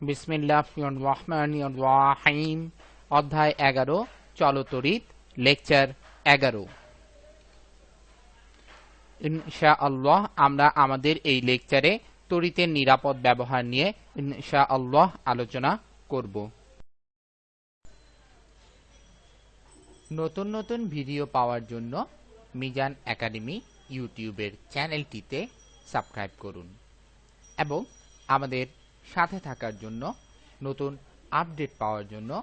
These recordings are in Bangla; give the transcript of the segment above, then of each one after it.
বিসমিল্লাহ রহমান রাহিম অধ্যায় এগারো, চলতরিত, লেকচার এগারো। ইনশা আল্লাহ আমরা আমাদের এই লেকচারে তরিতের নিরাপদ ব্যবহার নিয়ে ইনশা আল্লাহ আলোচনা করব। নতুন নতুন ভিডিও পাওয়ার জন্য মিজান একাডেমি ইউটিউবের চ্যানেলটিতে সাবস্ক্রাইব করুন এবং আমাদের সাথে থাকার জন্য, নতুন আপডেট পাওয়ার জন্য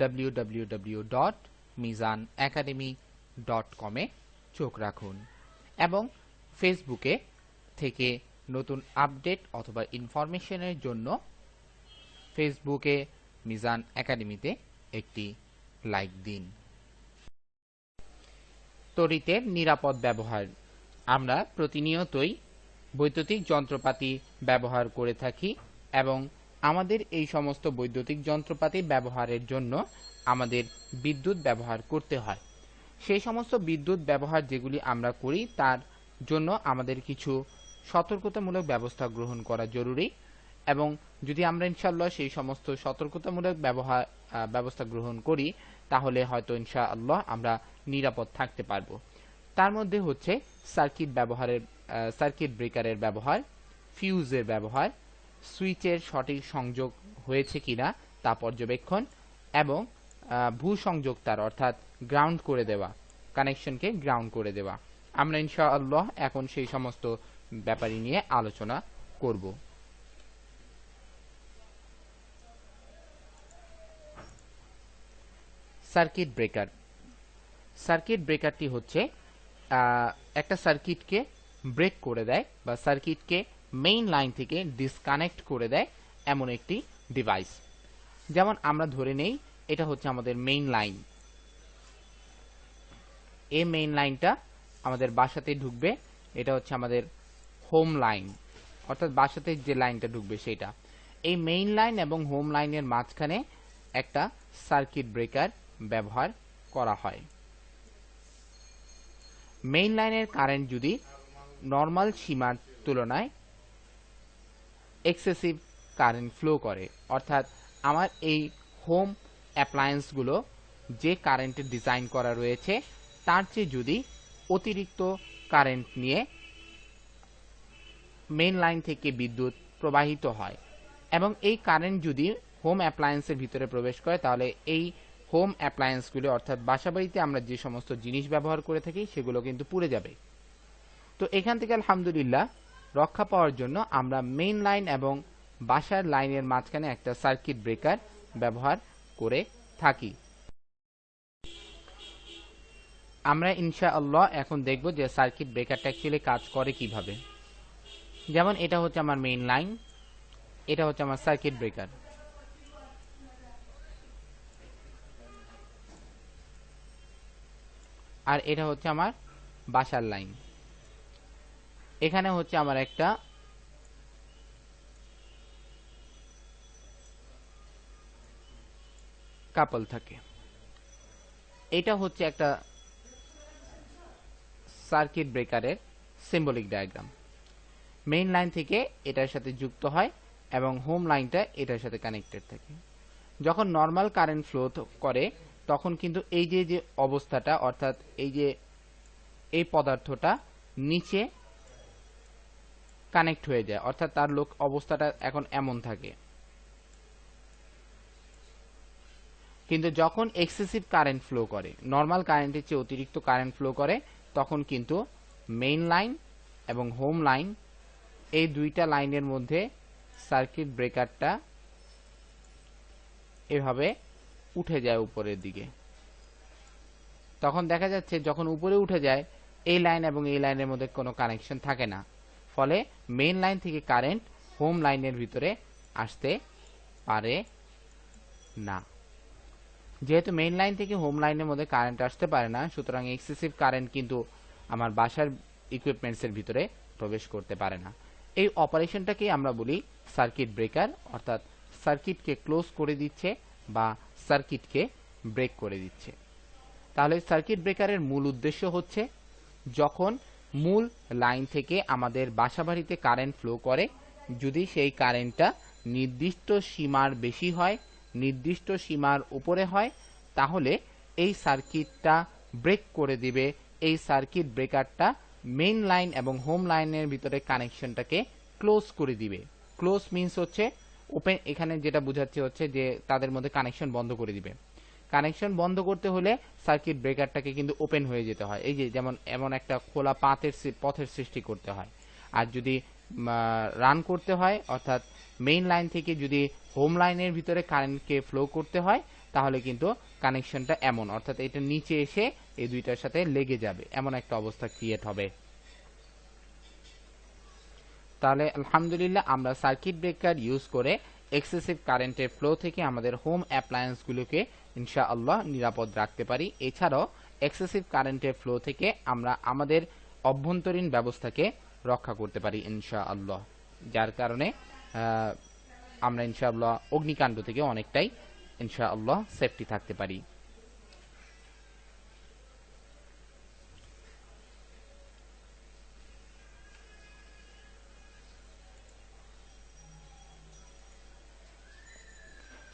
www.mizanacademy.com এ চোখ রাখুন এবং ফেসবুকে থেকে নতুন আপডেট অথবা ইনফরমেশনের জন্য ফেসবুকে মিজান একাডেমিতে একটি লাইক দিন। তড়িতের নিরাপদ ব্যবহার। আমরা প্রতিনিয়তই বৈদ্যুতিক যন্ত্রপাতি ব্যবহার করে থাকি। এবং আমাদের এই সমস্ত বৈদ্যুতিক যন্ত্রপাতি ব্যবহারের জন্য আমাদের বিদ্যুৎ ব্যবহার করতে হয়। সেই সমস্ত বিদ্যুৎ ব্যবহার যেগুলি আমরা করি, তার জন্য আমাদের কিছু সতর্কতামূলক ব্যবস্থা গ্রহণ করা জরুরি এবং যদি আমরা ইনশাআল্লাহ সেই সমস্ত সতর্কতামূলক ব্যবহার ব্যবস্থা গ্রহণ করি, তাহলে হয়তো ইনশাআল্লাহ আমরা নিরাপদ থাকতে পারব। তার মধ্যে হচ্ছে সার্কিট ব্যবহারের সার্কিট ব্রেকারের ব্যবহার, ফিউজের ব্যবহার সুইচের সঠিক সংযোগ হয়েছে কিনা তা পর্যবেক্ষণ এবং ভূ সংযোগ তার অর্থাৎ গ্রাউন্ড করে দেওয়া, কানেকশনকে গ্রাউন্ড করে দেওয়া। আমরা ইনশাআল্লাহ এখন সেই সমস্ত ব্যাপারই নিয়ে আলোচনা করব। Circuit breaker. সার্কিট ব্রেকারটি হচ্ছে একটা সার্কিটকে ব্রেক করে দেয় বা সার্কিটকে মেইন লাইন থেকে ডিসকানেক্ট করে দেয় এমন একটি ডিভাইস যেমন আমরা ধরে নেই, এটা হচ্ছে আমাদের মেইন লাইন এই মেইন লাইনটা আমাদের বাসাতে ঢুকবে, এটা হচ্ছে আমাদের হোম লাইন অর্থাৎ বাসাতে যে লাইনটা ঢুকবে সেটা। এই মেইন লাইন এবং হোম লাইনের মাঝখানে একটা সার্কিট ব্রেকার ব্যবহার করা হয়। মেইন লাইনের কারেন্ট যদি নর্মাল সীমার তুলনায় এক্সেসিভ কারেন্ট ফ্লো করে। অর্থাৎ আমার এই হোম অ্যাপ্লায়েন্সগুলো যে কারেন্টের ডিজাইন করা রয়েছে, তার চেয়ে যদি অতিরিক্ত কারেন্ট নিয়ে মেন লাইন থেকে বিদ্যুৎ প্রবাহিত হয় এবং এই কারেন্ট যদি হোম অ্যাপ্লায়েন্সের ভিতরে প্রবেশ করে, তাহলে এই হোম অ্যাপ্লায়েন্সগুলো অর্থাৎ বাসাবাড়িতে আমরা যে সমস্ত জিনিস ব্যবহার করে থাকি, সেগুলো কিন্তু পুড়ে যাবে। তো এখান থেকে আলহামদুলিল্লাহ রক্ষা পাওয়ার জন্য আমরা মেইন লাইন এবং বাসার লাইনের মাঝখানে একটা সার্কিট ব্রেকার ব্যবহার করে থাকি। আমরা ইনশাআল্লাহ এখন দেখব যে সার্কিট ব্রেকারটা অ্যাকচুয়ালি কাজ করে কীভাবে। যেমন এটা হচ্ছে আমার মেইন লাইন এটা হচ্ছে আমার সার্কিট ব্রেকার আর এটা হচ্ছে আমার বাসার লাইন এখানে হচ্ছে আমার একটা কাপল থাকে। এটা হচ্ছে একটা সার্কিট ব্রেকারের সিম্বলিক ডায়াগ্রাম মেইন লাইন থেকে এটার সাথে যুক্ত হয় এবং হোম লাইনটা এটার সাথে কানেক্টেড থাকে। যখন নর্মাল কারেন্ট ফ্লো করে, তখন কিন্তু এই যে যে অবস্থাটা, অর্থাৎ এই যে, এই পদার্থটা নিচে কানেক্ট হয়ে যায়, অর্থাৎ তার লোক অবস্থাটা এখন এমন থাকে। কিন্তু যখন এক্সেসিভ কারেন্ট ফ্লো করে নর্মাল কারেন্টের চেয়ে অতিরিক্ত কারেন্ট ফ্লো করে, তখন কিন্তু মেইন লাইন এবং হোম লাইন এই দুইটা লাইনের মধ্যে সার্কিট ব্রেকারটা এভাবে উঠে যায় উপরের দিকে। তখন দেখা যাচ্ছে যখন উপরে উঠে যায়, এই লাইন এবং এই লাইনের মধ্যে কোনো কানেকশন থাকে না। ফলে মেইন লাইন থেকে কারেন্ট হোম লাইনের ভিতরে আসতে পারে না। যেহেতু মেইন লাইন থেকে হোম লাইনের মধ্যে কারেন্ট আসতে পারে না, সুতরাং এক্সেসিভ কারেন্ট কিন্তু আমার বাসার ইকুইপমেন্টসের ভিতরে প্রবেশ করতে পারে না। এই অপারেশনটাকেই আমরা বলি সার্কিট ব্রেকার অর্থাৎ সার্কিটকে ক্লোজ করে দিচ্ছে বা সার্কিটকে ব্রেক করে দিচ্ছে। তাহলে সার্কিট ব্রেকারের মূল উদ্দেশ্য হচ্ছে যখন মূল লাইন থেকে আমাদের বাসাবাড়িতে কারেন্ট ফ্লো করে। যদি সেই কারেন্টটা নির্দিষ্ট সীমার বেশি হয়, নির্দিষ্ট সীমার উপরে হয়, তাহলে এই সার্কিটটা ব্রেক করে দিবে। এই সার্কিট ব্রেকারটা মেইন লাইন এবং হোম লাইনের ভিতরে কানেকশনটাকে ক্লোজ করে দিবে। ক্লোজ মিন্স হচ্ছে ওপেন এখানে যেটা বোঝাচ্ছে হচ্ছে যে তাদের মধ্যে কানেকশন বন্ধ করে দিবে। কানেকশন বন্ধ করতে হলে সার্কিট ব্রেকারটাকে কিন্তু ওপেন হয়ে যেতে হয়। এই যে যেমন, এমন একটা খোলা পাথের পথের সৃষ্টি করতে হয়। আর যদি রান করতে হয়, অর্থাৎ মেইন লাইন থেকে যদি হোম লাইনের ভিতরে কারেন্টকে ফ্লো করতে হয়, তাহলে কিন্তু কানেকশনটা এমন, অর্থাৎ এটা নিচে এসে এই দুইটার সাথে লেগে যাবে। এমন একটা অবস্থা ক্রিয়েট হবে। তাহলে আলহামদুলিল্লাহ আমরা সার্কিট ব্রেকার ইউজ করে এক্সেসিভ কারেন্টের ফ্লো থেকে আমাদের হোম অ্যাপ্লায়েন্সগুলোকে ইনশাআল্লাহ নিরাপদ রাখতে পারি। এছাড়াও এক্সেসিভ কারেন্টের ফ্লো থেকে আমরা আমাদের অভ্যন্তরীণ ব্যবস্থাকে রক্ষা করতে পারি ইনশাআল্লাহ। যার কারণে আমরা ইনশাআল্লাহ অগ্নিকাণ্ড থেকে অনেকটাই ইনশাআল্লাহ সেফটি থাকতে পারি।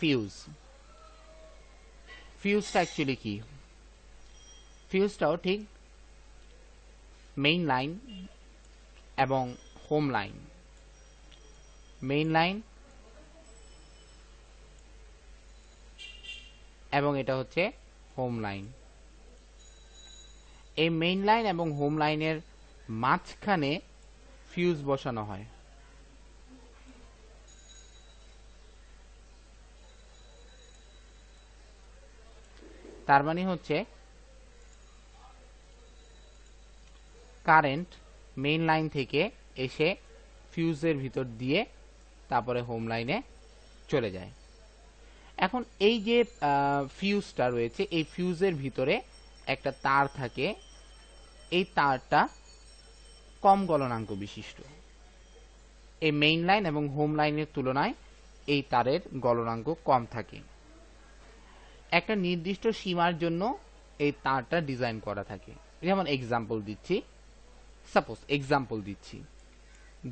ফিউজ ফিউজটা অ্যাকচুয়ালি কি? ফিউজটাও ঠিক মেইন লাইন এবং হোম লাইন মেইন লাইন এবং এটা হচ্ছে হোম লাইন এই মেইন লাইন এবং হোম লাইনের মাঝখানে ফিউজ বসানো হয়। তার মানে হচ্ছে কারেন্ট মেইন লাইন থেকে এসে ফিউজের ভিতর দিয়ে তারপরে হোম লাইনে চলে যায়। এখন এই যে ফিউজটা রয়েছে, এই ফিউজের ভিতরে একটা তার থাকে। এই তারটা কম গলনাঙ্ক বিশিষ্ট। এই মেইন লাইন এবং হোম লাইনের তুলনায় এই তারের গলনাঙ্ক কম থাকে। একটা নির্দিষ্ট সীমার জন্য এই তারটা ডিজাইন করা থাকে। যেমন এক্সাম্পল দিচ্ছি। সাপোজ এক্সাম্পল দিচ্ছি।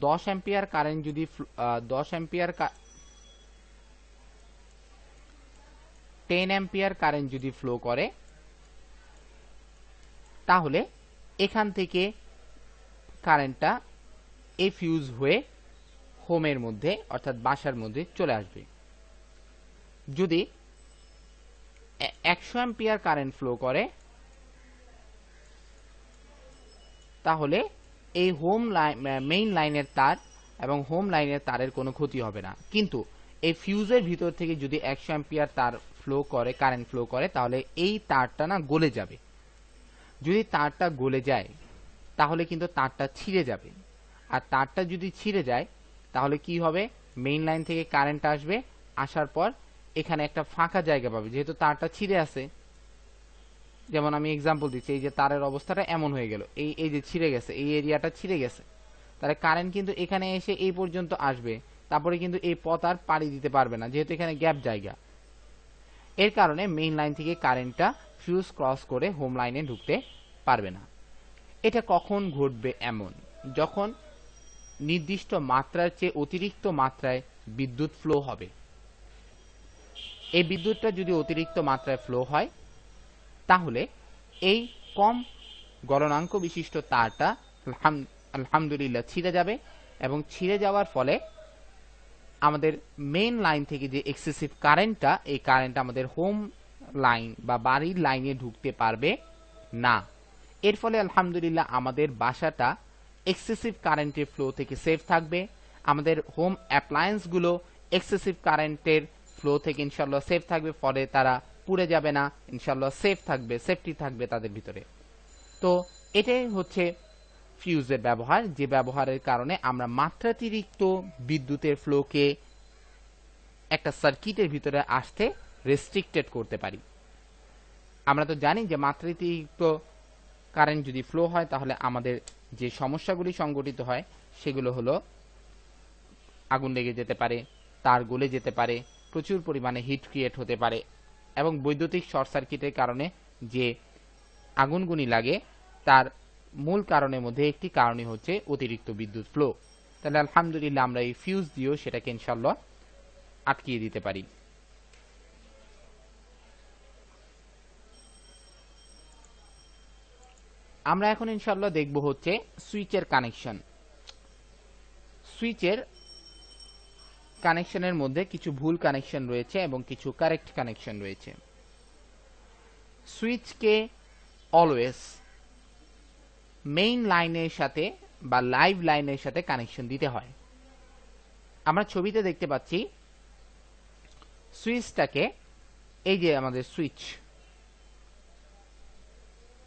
দশ অ্যাম্পিয়ার কারেন্ট যদি দশ অ্যাম্পিয়ার টেন অ্যাম্পিয়ার কারেন্ট যদি ফ্লো করে, তাহলে এখান থেকে কারেন্টটা এই ফিউজ হয়ে হোমের মধ্যে, অর্থাৎ বাসার মধ্যে চলে আসবে। যদি একশো অ্যাম্পিয়ার কারেন্ট ফ্লো করে তাহলে এই হোম লাইন মেইন লাইনের তার এবং হোম লাইনের তারের কোনো ক্ষতি হবে না কিন্তু এই ফিউজের ভিতর থেকে যদি একশো অ্যাম্পিয়ার তার ফ্লো করে কারেন্ট ফ্লো করে তাহলে এই তারটা না গলে যাবে যদি তারটা গলে যায় তাহলে কিন্তু তারটা ছিঁড়ে যাবে আর তারটা যদি ছিঁড়ে যায় তাহলে কি হবে মেইন লাইন থেকে কারেন্ট আসবে আসার পর এখানে একটা ফাঁকা জায়গা পাবে, যেহেতু তারটা ছিঁড়ে আছে। যেমন আমি এক্সাম্পল দিচ্ছি, এই যে তারের অবস্থাটা এমন হয়ে গেল। এই এই যে ছিঁড়ে গেছে, এই এরিয়াটা ছিঁড়ে গেছে। তাহলে কারেন্ট কিন্তু এখানে এসে এই পর্যন্ত আসবে। তারপরে কিন্তু এই পথ আর পাড়ি দিতে পারবে না, যেহেতু এখানে গ্যাপ জায়গা। এর কারণে মেইন লাইন থেকে কারেন্টটা ফিউজ ক্রস করে হোম লাইনে ঢুকতে পারবে না। এটা কখন ঘটবে এমন? যখন নির্দিষ্ট মাত্রার চেয়ে অতিরিক্ত মাত্রায় বিদ্যুৎ ফ্লো হবে। এই বিদ্যুৎটা যদি অতিরিক্ত মাত্রায় ফ্লো হয়, তাহলে এই কম গলনাঙ্ক বিশিষ্ট তারটা আলহামদুলিল্লাহ ছিঁড়ে যাবে এবং ছিঁড়ে যাওয়ার ফলে আমাদের মেইন লাইন থেকে যে এক্সেসিভ কারেন্টটা এই কারেন্ট আমাদের হোম লাইন বা বাড়ির লাইনে ঢুকতে পারবে না। এর ফলে আলহামদুলিল্লাহ আমাদের বাসাটা এক্সেসিভ কারেন্টের ফ্লো থেকে সেফ থাকবে। আমাদের হোম অ্যাপ্লায়েন্সগুলো এক্সেসিভ কারেন্টের ফ্লো থেকে ইনশাল্লাহ সেফ থাকবে, ফলে তারা পুড়ে যাবে না ইনশাল্লাহ সেফ থাকবে সেফটি থাকবে তাদের ভিতরে। তো এটাই হচ্ছে ফিউজের ব্যবহার, যে ব্যবহারের কারণে আমরা মাত্রাতিরিক্ত বিদ্যুতের ফ্লোকে একটা সার্কিটের ভিতরে আসতে রেস্ট্রিক্টেড করতে পারি। আমরা তো জানি যে মাত্রাতিরিক্ত কারেন্ট যদি ফ্লো হয়, তাহলে আমাদের যে সমস্যাগুলি সংগঠিত হয়, সেগুলো হলো আগুন লেগে যেতে পারে, তার গলে যেতে পারে প্রচুর পরিমাণে হিট ক্রিয়েট হতে পারে এবং বৈদ্যুতিক শর্ট সার্কিটের কারণে যে আগুনগুনি লাগে, তার মূল কারণের মধ্যে একটি কারণই হচ্ছে অতিরিক্ত বিদ্যুৎ ফ্লো তাহলে আলহামদুলিল্লাহ আমরা এই ফিউজ দিয়েও সেটাকে ইনশাল্লাহ আটকিয়ে দিতে পারি। আমরা এখন ইনশাল্লাহ দেখব হচ্ছে সুইচের কানেকশন সুইচের কানেকশনের মধ্যে কিছু ভুল কানেকশন রয়েছে এবং কিছু কারেক্ট কানেকশন রয়েছে। সুইচকে অলওয়েজ মেইন লাইনের সাথে বা লাইভ লাইনের সাথে কানেকশন দিতে হয়। আমরা ছবিতে দেখতে পাচ্ছি সুইচটাকে, এই যে আমাদের সুইচ,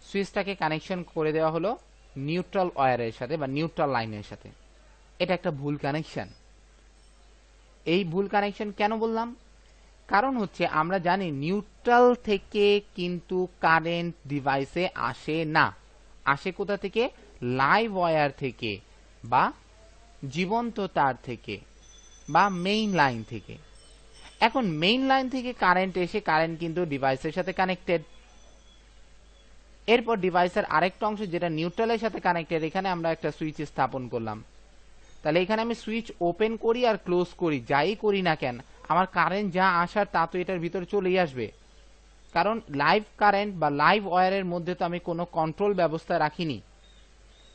সুইচটাকে কানেকশন করে দেওয়া হলো নিউট্রাল ওয়্যারের সাথে বা নিউট্রাল লাইনের সাথে। এটা একটা ভুল কানেকশন। এই ভুল কানেকশন কেন বললাম? কারণ হচ্ছে আমরা জানি নিউট্রাল থেকে কিন্তু কারেন্ট ডিভাইসে আসে না। আসে কোথা থেকে? লাইভ ওয়্যার থেকে বা জীবন্ত তার থেকে বা মেইন লাইন থেকে। এখন মেইন লাইন থেকে কারেন্ট এসে কারেন্ট কিন্তু ডিভাইসের সাথে কানেক্টেড এরপর ডিভাইসের আরেকটা অংশ যেটা নিউট্রালের সাথে কানেক্টেড এখানে আমরা একটা সুইচ স্থাপন করলাম। তাহলে এখানে আমি সুইচ ওপেন করি আর ক্লোজ করি, যাই করি না কেন, আমার কারেন্ট যা আসার তা তো এটার ভিতরে চলেই আসবে। কারণ লাইভ কারেন্ট বা লাইভ ওয়ারের মধ্যে তো আমি কোনো কন্ট্রোল ব্যবস্থা রাখিনি।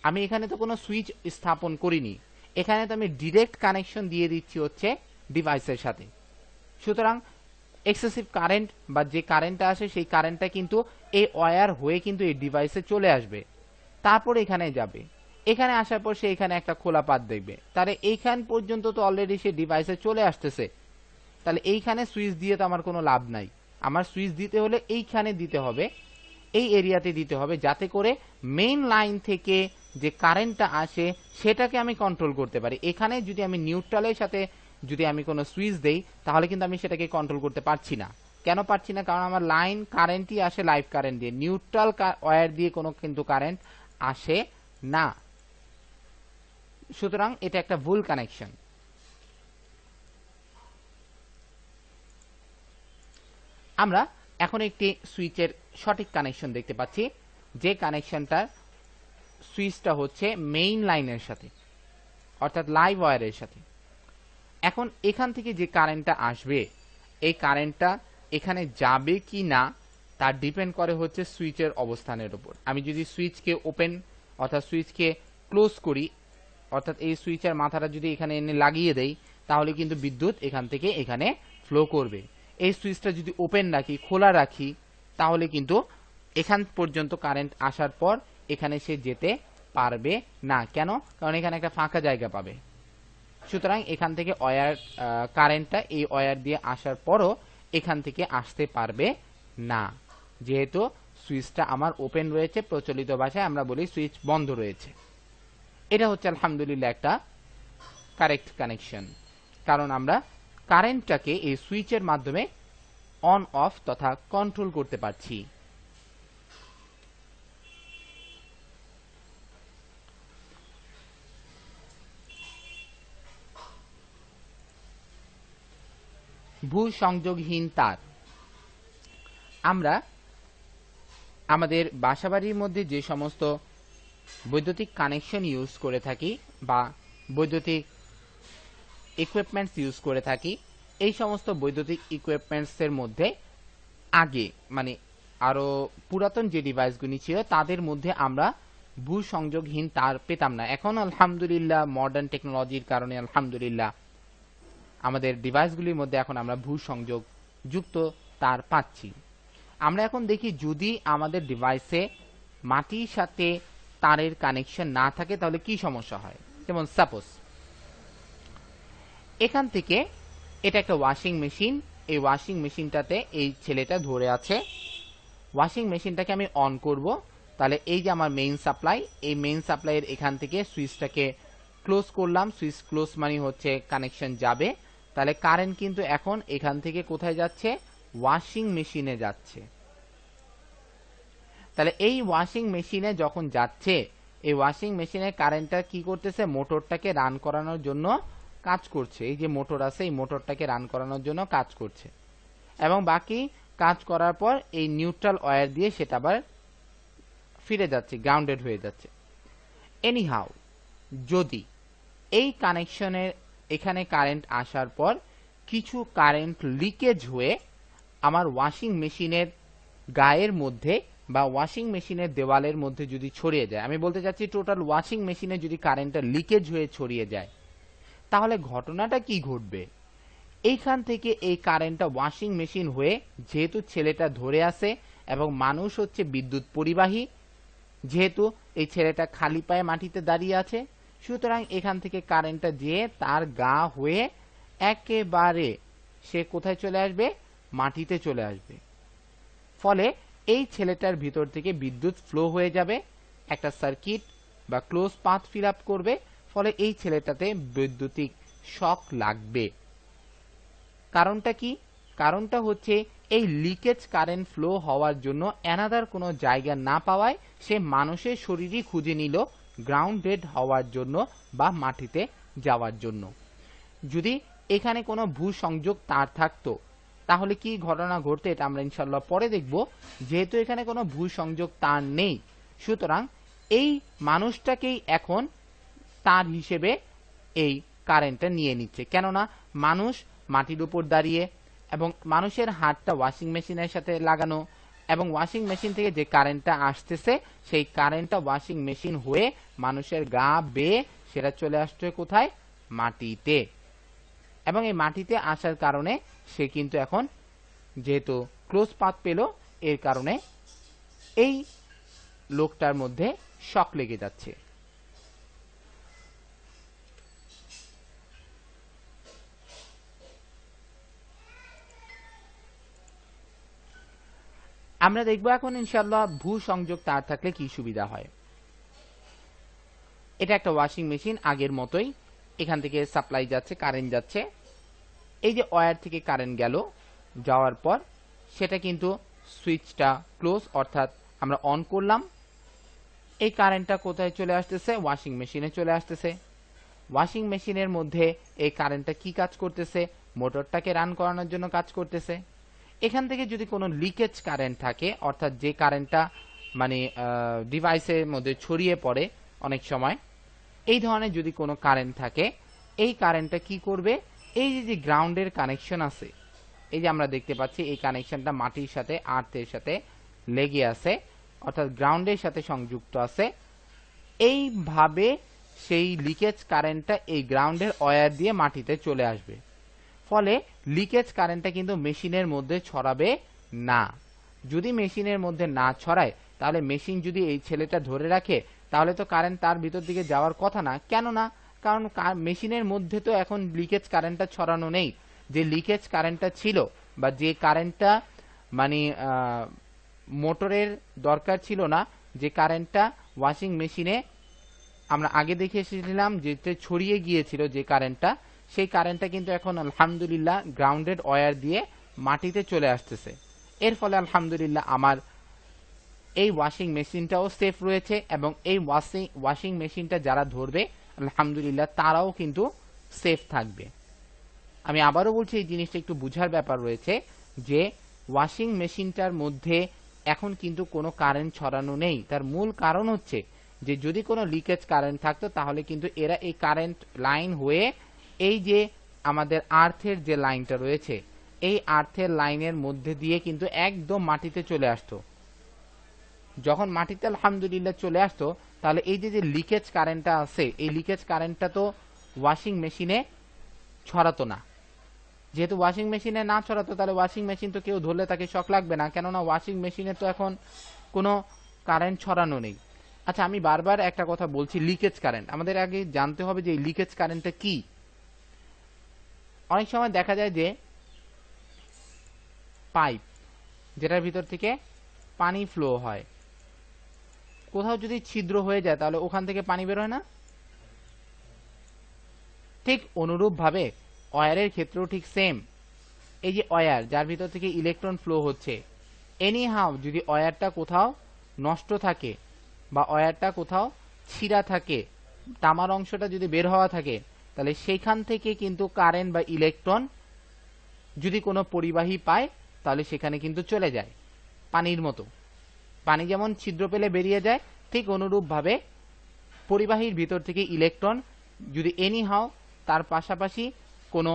আমি এখানে তো কোনো সুইচ স্থাপন করিনি। এখানে তো আমি ডিরেক্ট কানেকশন দিয়ে দিচ্ছি হচ্ছে ডিভাইসের সাথে। সুতরাং এক্সেসিভ কারেন্ট বা যে কারেন্টটা আসে, সেই কারেন্টটা কিন্তু এই ওয়্যার হয়ে কিন্তু এই ডিভাইসে চলে আসবে। তারপর এখানে যাবে। এখানে আসার পর সে এখানে একটা খোলা পাত দেখবে। তাহলে এইখান পর্যন্ত তো অলরেডি সে ডিভাইসে চলে আসতেছে। তাহলে এইখানে সুইচ দিয়ে তো আমার কোনো লাভ নাই। আমার সুইচ দিতে হলে এইখানে দিতে হবে, এই এরিয়াতে দিতে হবে, যাতে করে মেইন লাইন থেকে যে কারেন্টটা আসে, সেটাকে আমি কন্ট্রোল করতে পারি। এখানে যদি আমি নিউট্রালের সাথে যদি আমি কোনো সুইচ দেই, তাহলে কিন্তু আমি সেটাকে কন্ট্রোল করতে পারছি না। কেন পারছি না? কারণ আমার লাইন কারেন্টই আসে লাইভ কারেন্ট দিয়ে। নিউট্রাল ওয়্যার দিয়ে কোনো কিন্তু কারেন্ট আসে না। সুতরাং এটা একটা ভুল কানেকশন আমরা এখন একটি সুইচের সঠিক কানেকশন দেখতে পাচ্ছি। যে কানেকশনটার সুইচটা হচ্ছে মেইন লাইনের সাথে, অর্থাৎ লাইভ ওয়্যারের সাথে। এখন এখান থেকে যে কারেন্টটা আসবে, এই কারেন্টটা এখানে যাবে কি না তার ডিপেন্ড করে হচ্ছে সুইচের অবস্থানের উপর। আমি যদি সুইচকে ওপেন অর্থাৎ সুইচকে ক্লোজ করি অর্থাৎ এই সুইচের মাথাটা যদি এখানে এনে লাগিয়ে দেই, তাহলে কিন্তু বিদ্যুৎ এখান থেকে এখানে ফ্লো করবে। এই সুইচটা যদি ওপেন রাখি, খোলা রাখি, তাহলে কিন্তু এখান পর্যন্ত কারেন্ট আসার পর এখানে সে যেতে পারবে না। কেন? কারণ এখানে একটা ফাঁকা জায়গা পাবে। সুতরাং এখান থেকে ওয়্যার কারেন্টটা এই ওয়্যার দিয়ে আসার পরও এখান থেকে আসতে পারবে না। যেহেতু সুইচটা আমার ওপেন রয়েছে, প্রচলিত ভাষায় আমরা বলি সুইচ বন্ধ রয়েছে। এটা হচ্ছে আলহামদুলিল্লাহ একটা কারেক্ট কানেকশন কারণ আমরা কারেন্টটাকে এই সুইচের মাধ্যমে অন অফ তথা কন্ট্রোল করতে পারছি। ভূ সংযোগহীন তার। আমরা আমাদের বাসাবাড়ির মধ্যে যে সমস্ত বৈদ্যুতিক কানেকশন ইউজ করে থাকি বা বৈদ্যুতিক ইকুইপমেন্টস ইউজ করে থাকি, এই সমস্ত বৈদ্যুতিক ইকুইপমেন্টসের মধ্যে আগে মানে আরও পুরাতন যে ডিভাইসগুলি ছিল, তাদের মধ্যে আমরা ভূ সংযোগহীন তার পেতাম না। এখন আলহামদুলিল্লাহ মডার্ন টেকনোলজির কারণে আলহামদুলিল্লাহ, আমাদের ডিভাইসগুলির মধ্যে এখন আমরা ভূ সংযোগ যুক্ত তার পাচ্ছি। আমরা এখন দেখি যদি আমাদের ডিভাইসে মাটির সাথে তারের কানেকশন না থাকে, তাহলে কি সমস্যা হয়? যেমন সাপোজ এখান থেকে এটা একটা ওয়াশিং মেশিন এই ওয়াশিং মেশিনটাতে এই ছেলেটা ধরে আছে। ওয়াশিং মেশিনটাকে আমি অন করব, তাহলে এই যে আমার মেইন সাপ্লাই এই মেইন সাপ্লাইয়ের এখান থেকে সুইচটাকে ক্লোজ করলাম, সুইচ ক্লোজ মানে হচ্ছে কানেকশন যাবে। তাহলে কারেন্ট কিন্তু এখন এখান থেকে কোথায় যাচ্ছে? ওয়াশিং মেশিনে যাচ্ছে। তাহলে এই ওয়াশিং মেশিনে যখন যাচ্ছে, এই ওয়াশিং মেশিনে কারেন্টটা কি করতেছে? মোটরটাকে রান করানোর জন্য কাজ করছে। এই যে মোটর আছে, এই মোটরটাকে রান করানোর জন্য কাজ করছে। এবং বাকি কাজ করার পর এই নিউট্রাল ওয়্যার দিয়ে সেটা আবার ফিরে যাচ্ছে গ্রাউন্ডেড হয়ে যাচ্ছে। এনিহাউ যদি এই কানেকশনের এখানে কারেন্ট আসার পর কিছু কারেন্ট লিকেজ হয়ে আমার ওয়াশিং মেশিনের গায়ের মধ্যে বা ওয়াশিং মেশিনের দেওয়ালের মধ্যে যদি ছড়িয়ে যায়। আমি বলতে চাচ্ছি টোটাল ওয়াশিং মেশিনে যদি কারেন্টটা লিকেজ হয়ে ছড়িয়ে যায়, তাহলে ঘটনাটা কি ঘটবে? এইখান থেকে এই কারেন্টটা ওয়াশিং মেশিন হয়ে যেহেতু ছেলেটা ধরে আছে এবং মানুষ হচ্ছে বিদ্যুৎ পরিবাহী, যেহেতু এই ছেলেটা খালি পায়ে মাটিতে দাঁড়িয়ে আছে, সুতরাং এখান থেকে কারেন্টটা যেয়ে তার গা হয়ে একেবারে সে কোথায় চলে আসবে? মাটিতে চলে আসবে। ফলে এই ছেলেটার ভিতর থেকে বিদ্যুৎ ফ্লো হয়ে যাবে, একটা সার্কিট বা ক্লোজ পাথ ফিল করবে, ফলে এই ছেলেটাতে বৈদ্যুতিক শক লাগবে। কারণটা কি? কারণটা হচ্ছে এই লিকেজ কারেন্ট ফ্লো হওয়ার জন্য অ্যানাদার কোনো জায়গা না পাওয়ায় সে মানুষের শরীরই খুঁজে নিল গ্রাউন্ডেড হওয়ার জন্য বা মাটিতে যাওয়ার জন্য। যদি এখানে কোনো ভূসংযোগ তার থাকতো তাহলে কি ঘটনা ঘটতে এটা আমরা ইনশাল্লাহ পরে দেখব। যেহেতু এখানে কোনো ভূসংযোগ তার নেই। সুতরাং এই মানুষটাকেই এখন তার হিসেবে এই কারেন্টটা নিয়ে নিচ্ছে। কেননা মানুষ মাটির উপর দাঁড়িয়ে এবং মানুষের হাতটা ওয়াশিং মেশিনের সাথে লাগানো এবং ওয়াশিং মেশিন থেকে যে কারেন্টটা আসতেছে, সেই কারেন্টটা ওয়াশিং মেশিন হয়ে মানুষের গা বেয়ে সেটা চলে আসছে কোথায়? মাটিতে। এবং এই মাটিতে আসার কারণে সে কিন্তু এখন যেহেতু ক্লোজ পাত পেল, এর কারণে এই লোকটার মধ্যে শক লেগে যাচ্ছে। আমরা দেখব এখন ইনশাল্লাহ ভূ সংযোগ তার থাকলে কি সুবিধা হয়। এটা একটা ওয়াশিং মেশিন আগের মতোই এখান থেকে সাপ্লাই যাচ্ছে কারেন্ট যাচ্ছে। এই যে ওয়্যার থেকে কারেন্ট গেল, যাওয়ার পর সেটা কিন্তু সুইচটা ক্লোজ অর্থাৎ আমরা অন করলাম। এই কারেন্টটা কোথায় চলে আসতেছে? ওয়াশিং মেশিনে চলে আসতেছে। ওয়াশিং মেশিনের মধ্যে এই কারেন্টটা কি কাজ করতেছে? মোটরটাকে রান করানোর জন্য কাজ করতেছে। এখান থেকে যদি কোনো লিকেজ কারেন্ট থাকে, অর্থাৎ যে কারেন্টটা মানে ডিভাইসের মধ্যে ছড়িয়ে পড়ে অনেক সময় এই ধরনের যদি কোনো কারেন্ট থাকে, এই কারেন্টটা কি করবে? এই যে যে গ্রাউন্ডের কানেকশন আছে, এই যে আমরা দেখতে পাচ্ছি, এই কানেকশনটা মাটির সাথে আর্থের সাথে লেগে আছে, অর্থাৎ গ্রাউন্ডের সাথে সংযুক্ত আছে। এইভাবে সেই লিকেজ কারেন্টটা এই গ্রাউন্ডের ওয়্যার দিয়ে মাটিতে চলে আসবে। ফলে লিকেজ কারেন্টটা কিন্তু মেশিনের মধ্যে ছড়াবে না। যদি মেশিনের মধ্যে না ছড়ায়, তাহলে মেশিন যদি এই ছেলেটা ধরে রাখে তাহলে তো কারেন্ট তার ভিতর দিকে যাওয়ার কথা না। কেন না কারণ মেশিনের মধ্যে তো এখন লিকেজ কারেন্টটা ছড়ানো নেই। যে লিকেজ কারেন্টটা ছিল বা যে কারেন্টটা মানে মোটরের দরকার ছিল না, যে কারেন্টটা ওয়াশিং মেশিনে আমরা আগে দেখে এসেছিলাম যেতে ছড়িয়ে গিয়েছিল যে কারেন্টটা সেই কারেন্টটা কিন্তু এখন আলহামদুলিল্লাহ গ্রাউন্ডেড ওয়্যার দিয়ে মাটিতে চলে আসতেছে। এর ফলে আলহামদুলিল্লাহ আমার এই ওয়াশিং মেশিনটাও সেফ রয়েছে এবং এই ওয়াশিং ওয়াশিং মেশিনটা যারা ধরবে, আলহামদুলিল্লাহ তারাও কিন্তু সেফ থাকবে। আমি আবারও বলছি, এই জিনিসটা একটু বুঝার ব্যাপার রয়েছে যে ওয়াশিং মেশিনটার মধ্যে এখন কিন্তু কোনো কারেন্ট ছড়ানো নেই। তার মূল কারণ হচ্ছে যে যদি কোনো লিকেজ কারেন্ট থাকতো, তাহলে কিন্তু এরা এই কারেন্ট লাইন হয়ে এই যে আমাদের আর্থের যে লাইনটা রয়েছে, এই আর্থের লাইনের মধ্যে দিয়ে কিন্তু একদম মাটিতে চলে আসতো। যখন মাটিতে আলহামদুলিল্লাহ চলে আসতো, তাহলে এই যে যে লিকেজ কারেন্টটা আছে, এই লিকেজ কারেন্টটা তো ওয়াশিং মেশিনে ছড়াতো না। যেহেতু ওয়াশিং মেশিনে না ছড়াতো, তাহলে ওয়াশিং মেশিন তো কেউ ধরলে তাকে শখ লাগবে না। কেননা ওয়াশিং মেশিনে তো এখন কোনো কারেন্ট ছড়ানো নেই। আচ্ছা আমি বারবার একটা কথা বলছি লিকেজ কারেন্ট আমাদের আগে জানতে হবে যে এই লিকেজ কারেন্টটা কি। অনেক সময় দেখা যায় যে পাইপ যেটার ভিতর থেকে পানি ফ্লো হয়। কোথাও যদি ছিদ্র হয়ে যায়, তাহলে ওখান থেকে পানি বের হয় না? ঠিক অনুরূপ ভাবে অয়ারের ক্ষেত্রেও ঠিক সেম এই যে অয়ার যার ভিতর থেকে ইলেকট্রন ফ্লো হচ্ছে এনি হাউ যদি অয়ারটা কোথাও নষ্ট থাকে বা অয়ারটা কোথাও ছিঁড়া থাকে, তামার অংশটা যদি বের হওয়া থাকে, তাহলে সেইখান থেকে কিন্তু কারেন্ট বা ইলেকট্রন যদি কোনো পরিবাহী পায়, তাহলে সেখানে কিন্তু চলে যায়, পানির মতো। পানি যেমন ছিদ্র পেলে বেরিয়ে যায়, ঠিক অনুরূপভাবে পরিবাহীর ভিতর থেকে ইলেকট্রন যদি এনি হাও তার পাশাপাশি কোনো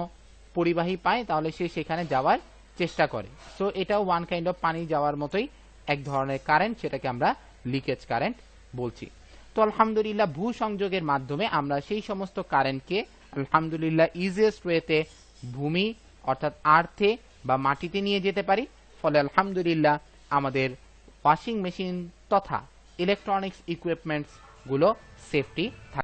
পরিবাহী পায়, তাহলে সে সেখানে যাওয়ার চেষ্টা করে। সো এটাও ওয়ান কাইন্ড অফ পানি যাওয়ার মতোই এক ধরনের কারেন্ট সেটাকে আমরা লিকেজ কারেন্ট বলছি। তো আলহামদুলিল্লাহ, ভূ সংযোগের মাধ্যমে আমরা সেই সমস্ত কারেন্টকে আলহামদুলিল্লাহ ইজিয়েস্ট ওয়েতে ভূমি, অর্থাৎ আর্থে বা মাটিতে নিয়ে যেতে পারি। ফলে আলহামদুলিল্লাহ আমাদের ওয়াশিং মেশিন তথা ইলেকট্রনিক্স ইকুইপমেন্টসগুলো সেফটি থাকে